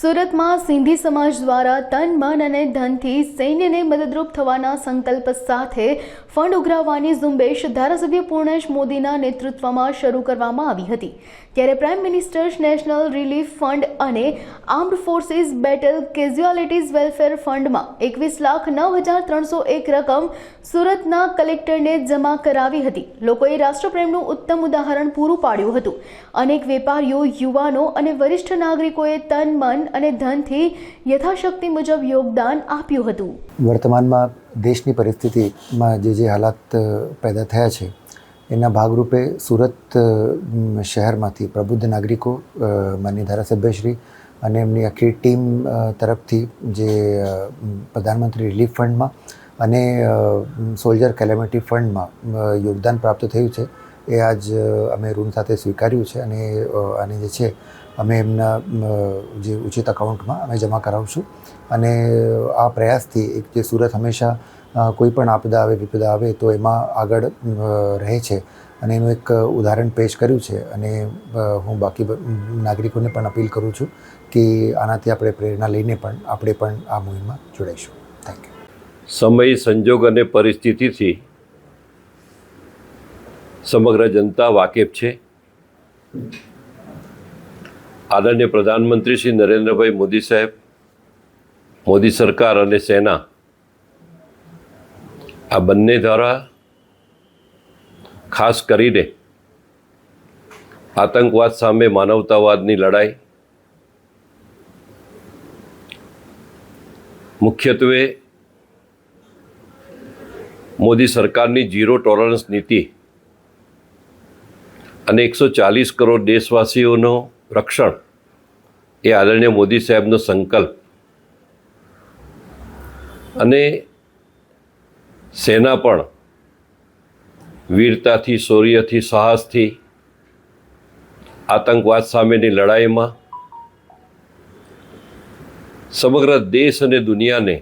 સુરતમાં સિંધી સમાજ દ્વારા તન, મન અને ધનથી સૈન્યને મદદરૂપ થવાના સંકલ્પ સાથે ફંડ ઉઘરાવવાની ઝુંબેશ ધારાસભ્ય પૂર્ણેશ મોદીના નેતૃત્વમાં શરૂ કરવામાં આવી હતી. ત્યારે prime minister's national relief fund અને armed forces battle casualties welfare ફંડમાં એકવીસ લાખ નવ હજાર ત્રણસો એક રકમ સુરતના કલેક્ટરને જમા કરાવી હતી. લોકોએ રાષ્ટ્રપ્રેમનું ઉત્તમ ઉદાહરણ પૂરું પાડ્યું હતું. અનેક વેપારીઓ, યુવાનો અને વરિષ્ઠ નાગરિકોએ તન, મન અને ધનથી યથાશક્તિ મુજબ યોગદાન આપ્યું હતું. વર્તમાનમાં દેશની પરિસ્થિતિમાં જે જે હાલાત પેદા થયા છે, એના ભાગરૂપે સુરત શહેરમાંથી પ્રબુદ્ધ નાગરિકો માન્ય ધારાસભ્યશ્રી અને એમની આખી ટીમ તરફથી જે પ્રધાનમંત્રી રિલીફ ફંડમાં અને સોલ્જર કેલેમિટી ફંડમાં યોગદાન પ્રાપ્ત થયું છે, એ આજ અમે ઋણ સાથે સ્વીકાર્યું છે અને આને જે છે અમે એમના જે ઉચિત અકાઉન્ટમાં અમે જમા કરાવશું. અને આ પ્રયાસથી એક જે સુરત હંમેશા કોઈ પણ આપદા આવે, વિપદા આવે, તો એમાં આગળ રહે છે. અને એનું એક ઉદાહરણ પેશ કર્યું છે. અને હું બાકી નાગરિકોને પણ અપીલ કરું છું કે આનાથી આપણે પ્રેરણા લઈને પણ આપણે પણ આ મુહિમમાં જોડાઈશું. થેન્ક યુ સમય, સંજોગ અને પરિસ્થિતિથી સમગ્ર જનતા વાકેફ છે. આદરણીય પ્રધાનમંત્રી શ્રી નરેન્દ્રભાઈ મોદી સાહેબ, મોદી સરકાર અને સેના, આ બંને દ્વારા ખાસ કરીને આતંકવાદ સામે માનવતાવાદની લડાઈ મુખ્યત્વે મોદી સરકારની ઝીરો ટોલરન્સ નીતિ અને એકસો ચાલીસ કરોડ દેશવાસીઓનું રક્ષણ એ આદરણીય મોદી સાહેબનો સંકલ્પ. અને સેના પણ વીરતાથી, શૌર્યથી, સાહસથી આતંકવાદ સામેની લડાઈમાં સમગ્ર દેશ અને દુનિયાને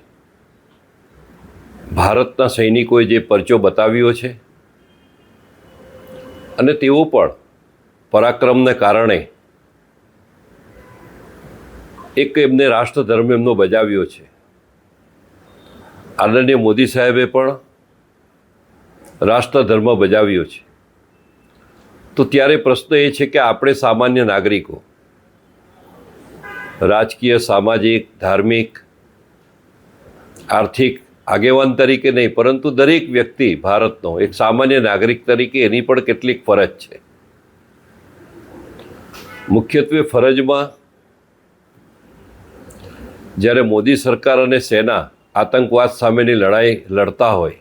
ભારતના સૈનિકોએ જે પરચો બતાવ્યો છે અને તેઓ પણ પરાક્રમને કારણે એક એમને રાષ્ટ્રધર્મ એમનો બજાવ્યો છે. આદરણીય મોદી સાહેબે પણ રાષ્ટ્રધર્મ બજાવ્યો છે. તો ત્યારે પ્રશ્ન એ છે કે આપણે સામાન્ય નાગરિકો, રાજકીય, સામાજિક, ધાર્મિક, આર્થિક આગેવાન તરીકે નહીં, પરંતુ દરેક વ્યક્તિ ભારતનો, એક સામાન્ય નાગરિક તરીકે એની પણ કેટલીક ફરજ છે. મુખ્યત્વે ફરજમાં જ્યારે મોદી સરકાર અને સેના આતંકવાદ સામેની લડાઈ લડતા હોય,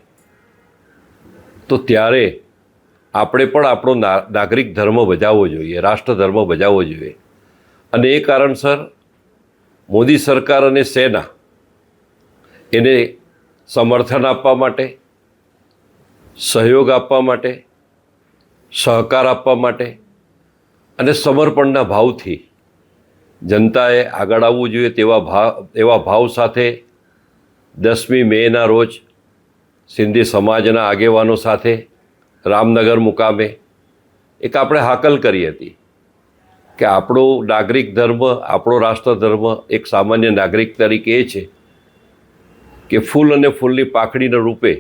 તો ત્યારે આપણે પણ આપણો નાગરિક ધર્મ બજાવવો જોઈએ રાષ્ટ્ર ધર્મ બજાવવો જોઈએ. અને એ કારણસર મોદી સરકાર અને સેના એને સમર્થન આપવા માટે, સહયોગ આપવા માટે, સહકાર આપવા માટે અને સમર્પણના ભાવથી જનતાએ આગળ આવવું જોઈએ તેવા ભાવ એવા ભાવ સાથે દસમી મેના રોજ સિંધી સમાજના આગેવાનો સાથે રામનગર મુકામે એક આપણે હાકલ કરી હતી કે આપણો નાગરિક ધર્મ, આપણો રાષ્ટ્ર ધર્મ એક સામાન્ય નાગરિક તરીકે એ છે કે ફૂલ અને ફૂલની પાખડીના રૂપે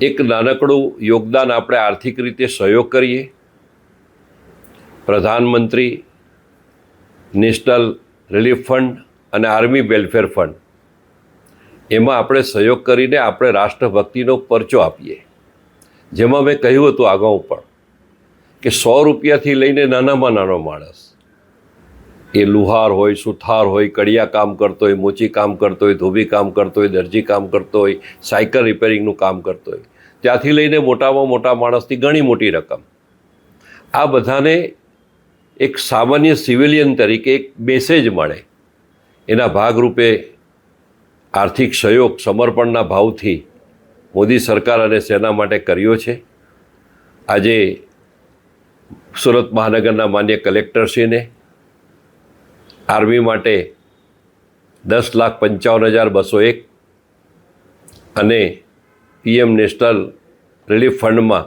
એક નાનકડું યોગદાન આપણે આર્થિક રીતે સહયોગ કરીએ. પ્રધાનમંત્રી નેશનલ રિલીફ ફંડ અને આર્મી વેલફેર ફંડ. એમાં આપણે સહયોગ કરીને આપણે રાષ્ટ્રભક્તિનો પરચો આપીએ. જેમાં મેં કહ્યું હતું અગાઉ પણ, કે સો રૂપિયાથી લઈને નાનામાં નાનો માણસ, એ લુહાર હોય, સુથાર હોય, કડિયા કામ કરતો હોય, મોચી કામ કરતો હોય, ધોબી કામ કરતો હોય, દરજી કામ કરતો હોય, સાયકલ રિપેરિંગનું કામ કરતો હોય. ત્યાંથી લઈને મોટામાં મોટા માણસથી ઘણી મોટી રકમ. આ બધાને એક સામાન્ય સિવિલિયન તરીકે એક મેસેજ મળે. એના ભાગરૂપે આર્થિક સહયોગ, સમર્પણના ભાવથી મોદી સરકાર અને સેના માટે કર્યો છે. આજે સુરત મહાનગરના માન્ય કલેક્ટરશ્રીને આર્મી માટે દસ લાખ પંચાવન હજાર બસો એક અને પીએમ નેશનલ રિલીફ ફંડમાં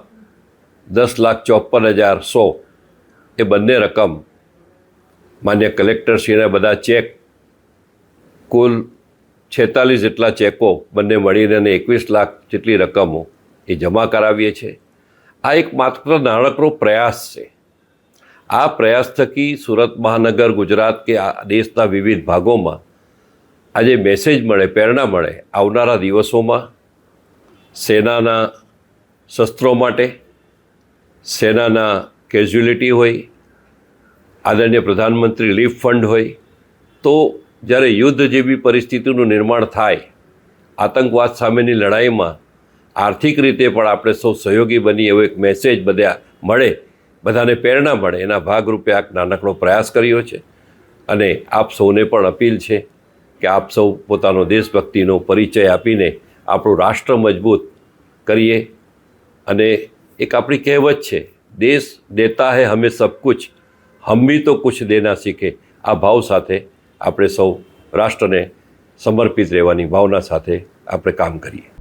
દસ લાખ ચોપન હજાર સો એ બંને રકમ માન્ય કલેક્ટરશ્રીને બધા ચેક, કુલ છેતાલીસ જેટલા ચેકો બંને મળીને અને એકવીસ લાખ જેટલી રકમો એ જમા કરાવીએ છીએ. આ એક માત્ર નાણાકરો પ્રયાસ છે. આ પ્રયાસ થકી સુરત મહાનગર, ગુજરાત કે આ દેશના વિવિધ ભાગોમાં આજે મેસેજ મળે, પ્રેરણા મળે આવનારા દિવસોમાં સેનાના શસ્ત્રો માટે, સેનાના કેઝ્યુલિટી હોય, આદરણીય પ્રધાનમંત્રી રિલીફ ફંડ હોય, તો જ્યારે યુદ્ધ જેવી પરિસ્થિતિનું નિર્માણ થાય, આતંકવાદ સામેની લડાઈમાં આર્થિક રીતે પણ આપણે સૌ સહયોગી બની એવો એક મેસેજ બધા મળે, બધાને પ્રેરણા મળે, એના ભાગરૂપે આ નાનકડો પ્રયાસ કર્યો છે. અને આપ સૌને પણ અપીલ છે કે આપ સૌ પોતાનો દેશભક્તિનો પરિચય આપીને આપણું રાષ્ટ્ર મજબૂત કરીએ. અને એક આપણી કહેવત છે દેશ દેતા હૈ હમે સબ કુછ હમ ભી તો કુછ દેના શીખે આ ભાવ સાથે આપણે સૌ રાષ્ટ્રને સમર્પિત રહેવાની ભાવના સાથે આપણે કામ કરીએ